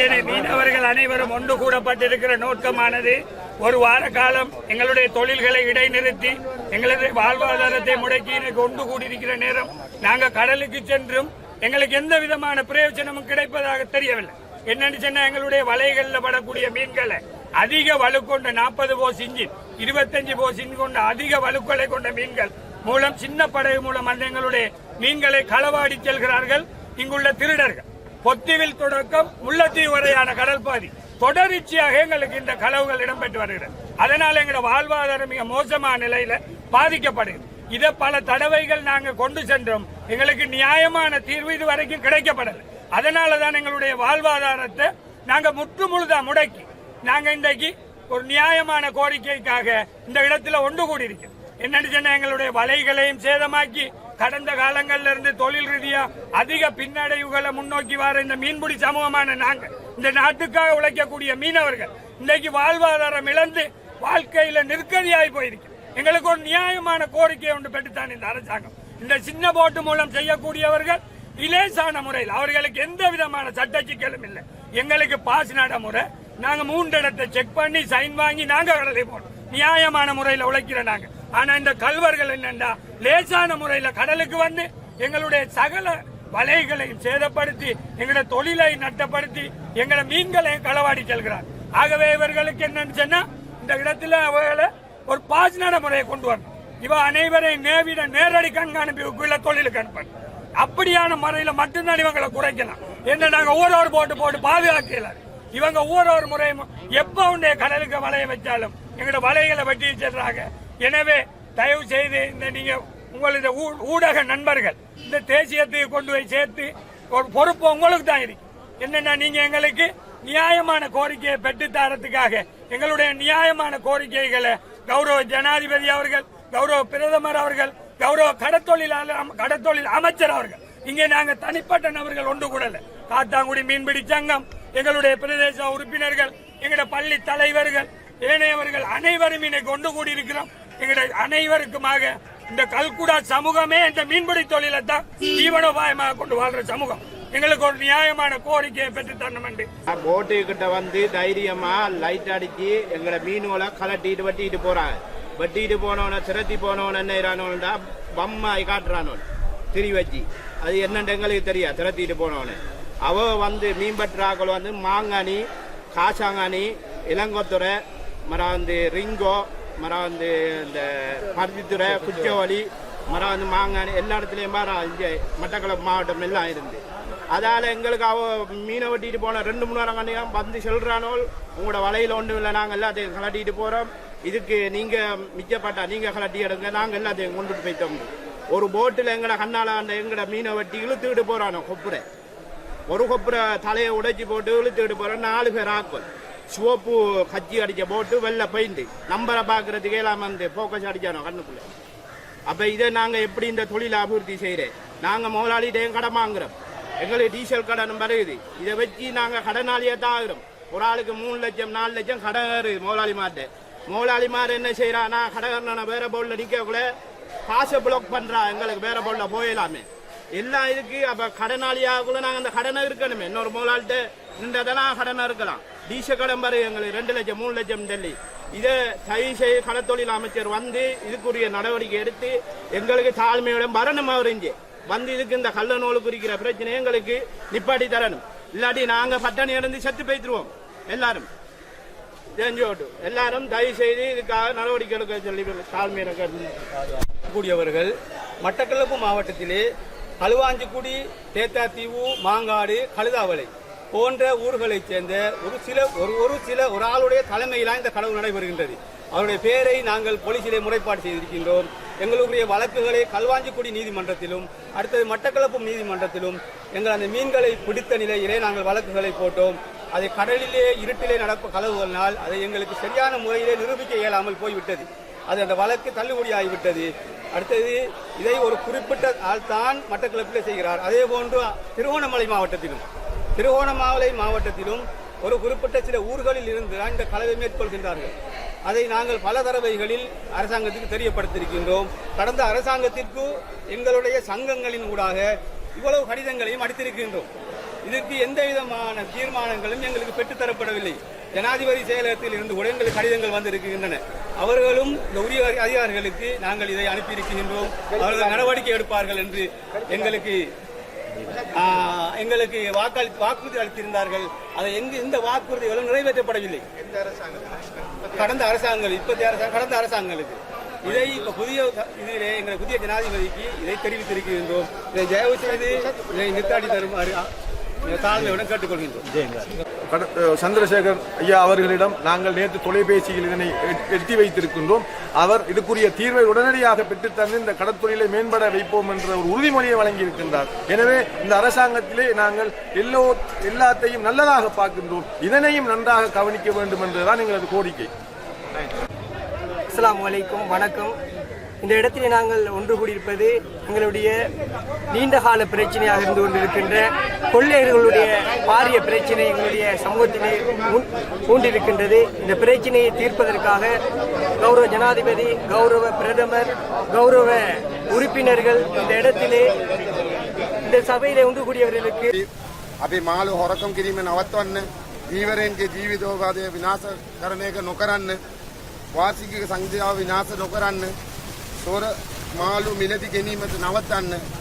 பிரச்சனை மீனவர்கள் அனைவரும் ஒன்று கூடப்பட்டிருக்கிற நோக்கமானது ஒரு வார காலம் எங்களுடைய தொழில்களை இடைநிறுத்தி எங்களது வாழ்வாதாரத்தை முடக்கி எனக்கு ஒன்று கூடியிருக்கிற நேரம். நாங்கள் கடலுக்கு சென்றும் எங்களுக்கு எந்த விதமான பிரயோஜனமும் கிடைப்பதாக தெரியவில்லை. என்னன்னு சொன்னா எங்களுடைய வலைகளில் படக்கூடிய மீன்களை அதிக வலு கொண்ட நாற்பது போஸ் இன்ஜின் இருபத்தஞ்சு போஸ் இன்ஜின் கொண்ட அதிக வலுக்களை கொண்ட மீன்கள் மூலம் சின்ன படகு மூலம் அந்த எங்களுடைய மீன்களை களவாடி செல்கிறார்கள். இங்குள்ள திருடர்கள் பொத்திவில் தொடக்கம் முல்லைத்தீவு வரையான கடல் பாதி. தொடர்ச்சியாக எங்களுக்கு இந்த களவுகள் இடம்பெற்று வருகிறது. அதனால எங்களோட வாழ்வாதாரம் மிக மோசமான நிலையில பாதிக்கப்படுகிறது. இதை பல தடவைகள் நாங்கள் கொண்டு சென்றோம். எங்களுக்கு நியாயமான தீர்வு இது வரைக்கும் கிடைக்கப்படலை. அதனால தான் எங்களுடைய வாழ்வாதாரத்தை நாங்கள் முற்றுமுழுதா முடக்கி நாங்கள் இன்றைக்கு ஒரு நியாயமான கோரிக்கைக்காக இந்த இடத்துல ஒன்று கூடியிருக்கோம் என்னன்னு சொன்னா எங்களுடைய வலைகளையும் சேதமாக்கி கடந்த காலங்கள்ல இருந்து தொழில் ரீதியா அதிக பின்னடைவுகளை முன்னோக்கி வர இந்த மீன்பிடி சமூகமான நாங்க இந்த நாட்டுக்காக உழைக்கக்கூடிய மீனவர்கள் இன்றைக்கு வாழ்வாதாரம் இழந்து வாழ்க்கையில நெருக்கடியாகி போயிருக்கு எங்களுக்கு ஒரு நியாயமான கோரிக்கை ஒன்று பெற்றுத்தான் இந்த அரசாங்கம். இந்த சின்ன போட்டு மூலம் செய்யக்கூடியவர்கள் இலேசான முறையில் அவர்களுக்கு எந்த விதமான சட்ட சிக்கலும் இல்லை. எங்களுக்கு பாஸ் நடைமுறை நாங்க மூன்று இடத்தை செக் பண்ணி சைன் வாங்கி நாங்க கடலை போனோம். நியாயமான முறையில் உழைக்கிறோம் நாங்க. ஆனா இந்த கல்வர்கள் என்னண்டா? லேசான முறையில கடலுக்கு வந்து எங்களுடைய சகல வலைகளையும் சேதப்படுத்தி எங்களோட தொழிலை நட்டப்படுத்தி எங்களை மீன்களையும் களவாடி செல்கிறார். ஆகவே இவர்களுக்கு என்னன்னு சொன்னா இந்த இடத்துல அவர்களை ஒரு பாஸ் முறையை கொண்டு வரணும். இவ அனைவரையும் நேவிட நேரடி கண்காணிப்புக்குள்ள தொழிலுக்கு அனுப்பணும். அப்படியான முறையில மட்டும்தான் இவங்களை குறைக்கலாம். என்ன நாங்க ஓரோடு போட்டு போட்டு பாதுகாக்கல. இவங்க ஊரோர் முறையும் எப்போ உடைய கடலுக்கு வலைய வச்சாலும் எங்களோட வலைகளை வெட்டி வச்சிடுறாங்க எனவே தயவு செய்து இந்த நீங்க உங்களுடைய ஊ- ஊடக நண்பர்கள் இந்த தேசியத்தை கொண்டு போய் சேர்த்து ஒரு பொறுப்பு உங்களுக்கு தான் இருக்கு. என்னன்னா நீங்க எங்களுக்கு நியாயமான கோரிக்கையை பெற்றுத்தாரத்துக்காக எங்களுடைய நியாயமான கோரிக்கைகளை கௌரவ ஜனாதிபதி அவர்கள் கௌரவ பிரதமர் அவர்கள் கௌரவ கடத்தொழிலாளர் கடத்தொழில் அமைச்சர் அவர்கள். இங்கே நாங்கள் தனிப்பட்ட நபர்கள் ஒன்று கூடல. காத்தாங்குடி மீன்பிடி சங்கம் எங்களுடைய பிரதேச உறுப்பினர்கள் எங்களுடைய பள்ளி தலைவர்கள் ஏனையவர்கள் அனைவரும் இன்னை கொண்டு கூடி இருக்கிறோம் எங்களுடைய அனைவருக்குமாக இந்த கல்குடா சமூகமே இந்த மீன்பிடி தொழிலை தான் ஜீவனோபாயமாக கொண்டு வாழ்ற சமூகம். எங்களுக்கு ஒரு நியாயமான கோரிக்கையை பெற்று தரணும் போட்டு கிட்ட வந்து தைரியமா லைட் அடிச்சு எங்களை மீன்களை கலட்டிட்டு வெட்டிட்டு போறாங்க. வெட்டிட்டு போனவன திரட்டி போனவன என்ன இரானோண்டா பம்மாய் காட்டுறானோ திரி வச்சு. அது என்னன்னு எங்களுக்கு தெரியாது. திரத்திட்டு போனவன அவ வந்து மீன்பற்றாக்கள் வந்து மாங்கானி காசாங்கானி இளங்கோத்துறை மரம் வந்து ரிங்கோ மரம் வந்து இந்த பருத்தித்துறை குச்சவழி மரம் வந்து மாங்கானி எல்லா இடத்துலையும் மரம் இங்கே மட்டக்களப்பு மாவட்டம் எல்லாம் இருந்து. அதால் எங்களுக்கு அவ மீனை வெட்டிட்டு போன ரெண்டு மூணு நேரம் கண்டியா வந்து செல்றானோல் உங்களோட வலையில் ஒன்றும் இல்லை நாங்கள் எல்லாத்தையும் கலட்டிட்டு போகிறோம் இதுக்கு நீங்கள் மிச்சப்பட்டா நீங்கள் கலட்டி எடுங்க நாங்கள் எல்லாத்தையும் கொண்டுட்டு போய்த்தோம் ஒரு போட்டில் எங்களை கண்ணால் அந்த எங்கட மீனை வெட்டி இழுத்துக்கிட்டு போகிறானோ கொப்புரை. ஒரு கொப்புரை தலையை உடைச்சி போட்டு இழுத்துக்கிட்டு போகிற நாலு பேர் ஆக்கள். சிவப்பு கச்சி அடித்த போட்டு வெள்ளை பெயிண்ட் நம்பரை பார்க்குறதுக்கு இல்லாமல் வந்து ஃபோக்கஸ் அடித்தானோ கண்ணுக்குள்ளே. அப்போ இதை நாங்கள் எப்படி இந்த தொழிலை அபிவிருத்தி செய்யறேன்? நாங்கள் முதலாளிகிட்டையும் கடன் வாங்குறோம். எங்களுக்கு டீசல் கடன் வருது. இதை வச்சு நாங்கள் கடனாளியே தான் ஆகிறோம். ஒரு ஆளுக்கு மூணு லட்சம் நாலு லட்சம் கடன் வருது முதலாளி மாட்டு முதலாளி மாறு என்ன செய்யறானா கடனை வேற போர்டில் நிக்கக்குள்ள காசை பிளாக் பண்ணுறா எங்களுக்கு வேற போர்டில் போயிடலாமே எல்லாம் இருக்கு அப்ப கடனாளியாக்குள்ள நாங்க அந்த கடனை இருக்கணுமே. இன்னொரு முதலாளிட்ட நின்றதெல்லாம் கடனை இருக்கலாம். டீசல் கடன் பாரு எங்களுக்கு ரெண்டு லட்சம் மூணு லட்சம் டெல்லி. இதை தயவு செய்து கடத்தொழில் அமைச்சர் வந்து இதுக்குரிய நடவடிக்கை எடுத்து எங்களுக்கு தாழ்மையுடன் வரணும் அவர் இங்கே வந்து இதுக்கு இந்த கள்ள நூலு குறிக்கிற பிரச்சனை எங்களுக்கு நிப்பாட்டி தரணும். இல்லாட்டி நாங்க பட்டணி இருந்து செத்து போய்த்துருவோம் எல்லாரும். தெரிஞ்சு ஓட்டு எல்லாரும் தயவு செய்து இதுக்காக நடவடிக்கை எடுக்க சொல்லி தாழ்மையை கூடியவர்கள் மட்டக்களப்பு மாவட்டத்திலே களுவாஞ்சிக்குடி தேத்தாத்தீவு மாங்காடு கழுதாவளை போன்ற ஊர்களைச் சேர்ந்த ஒரு சில ஒரு ஒரு சில ஒரு ஆளுடைய தலைமையிலாம் இந்த களவு நடைபெறுகின்றது. அவருடைய பெயரை நாங்கள் போலீசிலே முறைப்பாடு செய்திருக்கின்றோம். எங்களுடைய வழக்குகளை கல்வாஞ்சிக்குடி நீதிமன்றத்திலும் அடுத்தது மட்டக்களப்பு நீதிமன்றத்திலும் எங்கள் அந்த மீன்களை பிடித்த நிலையிலே நாங்கள் வழக்குகளை போட்டோம். அதை கடலிலே இருட்டிலே நடப்பு களவுகளினால் அதை எங்களுக்கு சரியான முறையிலே நிரூபிக்க இயலாமல் போய்விட்டது. அது அந்த வழக்கு தள்ளுபடி ஆகிவிட்டது அடுத்தது இதை ஒரு குறிப்பிட்ட ஆள் தான் மட்டக்களப்பில் செய்கிறார். அதே போன்று திருவோணமலை மாவட்டத்திலும் திருகோணமலை மாவட்டத்திலும் ஒரு குறிப்பிட்ட சில ஊர்களில் இருந்து தான் இந்த கலவை மேற்கொள்கின்றார்கள். அதை நாங்கள் பல தடவைகளில் அரசாங்கத்துக்கு தெரியப்படுத்தியிருக்கின்றோம். கடந்த அரசாங்கத்திற்கு எங்களுடைய சங்கங்களின் ஊடாக இவ்வளவு கடிதங்களையும் அடித்திருக்கின்றோம். இதற்கு எந்த விதமான தீர்மானங்களும் எங்களுக்கு பெற்றுத்தரப்படவில்லை. ஜனாதிபதி செயலகத்தில் இருந்து கூட எங்களுக்கு கடிதங்கள் வந்திருக்கின்றன. அவர்களும் இந்த உரிய அதிகாரிகளுக்கு நாங்கள் இதை அனுப்பியிருக்கின்றோம். அவர்கள் நடவடிக்கை எடுப்பார்கள் என்று எங்களுக்கு எங்களுக்கு வாக்களி வாக்குறுதி அளித்திருந்தார்கள். அதை எங்கு இந்த வாக்குறுதிகளும் நிறைவேற்றப்படவில்லை. கடந்த அரசாங்கங்கள் இப்பத்தி அரசாங்கம் கடந்த அரசாங்கங்களுக்கு. இதை இப்போ புதிய இதிலே எங்கள் புதிய ஜனாதிபதிக்கு இதை தெரிவித்திருக்கின்றோம். இதை தயவு செய்து இதை நிறுத்தாடி தருமாறு தாழ்மையுடன் கேட்டுக்கொள்கின்றோம். கட- சந்திரசேகர் ஐயா அவர்களிடம் நாங்கள் நேற்று தொலைபேசியில் இதனை எட்டி வைத்திருக்கின்றோம். அவர் இதுக்குரிய தீர்வை உடனடியாக பெற்றுத்தந்து இந்த கடற்தொழிலை மேம்பட வைப்போம் என்ற ஒரு உறுதிமொழியை வழங்கியிருக்கின்றார். எனவே இந்த அரசாங்கத்திலே நாங்கள் எல்லோ எல்லாத்தையும் நல்லதாக பார்க்கின்றோம். இதனையும் நன்றாக கவனிக்க வேண்டும் என்றுதான் எங்களது கோரிக்கை. அஸ்லாம் வலைக்கும் வணக்கம். இந்த இடத்திலே நாங்கள் ஒன்று கூடியிருப்பது எங்களுடைய நீண்டகால பிரச்சனையாக இருந்து கொண்டிருக்கின்ற கொள்ளையர்களுடைய பாரிய பிரச்சனை எங்களுடைய சமூகத்திலே ஊன்- ஊண்டிருக்கின்றது இந்த பிரச்சனையை தீர்ப்பதற்காக கௌரவ ஜனாதிபதி கௌரவ பிரதமர் கௌரவ உறுப்பினர்கள் இந்த இடத்திலே இந்த சபையிலே ஒன்று கூடியவர்களுக்கு අපි මාළු හොරකම් කිරීම නවත්වන්න ජීවරයන්ගේ ජීවිතෝපාදය විනාශ කරන එක නොකරන්න වාසිකික සංජාව විනාශ නොකරන්න තොර මාළු මිලදි ගැනීමද නවත්වන්න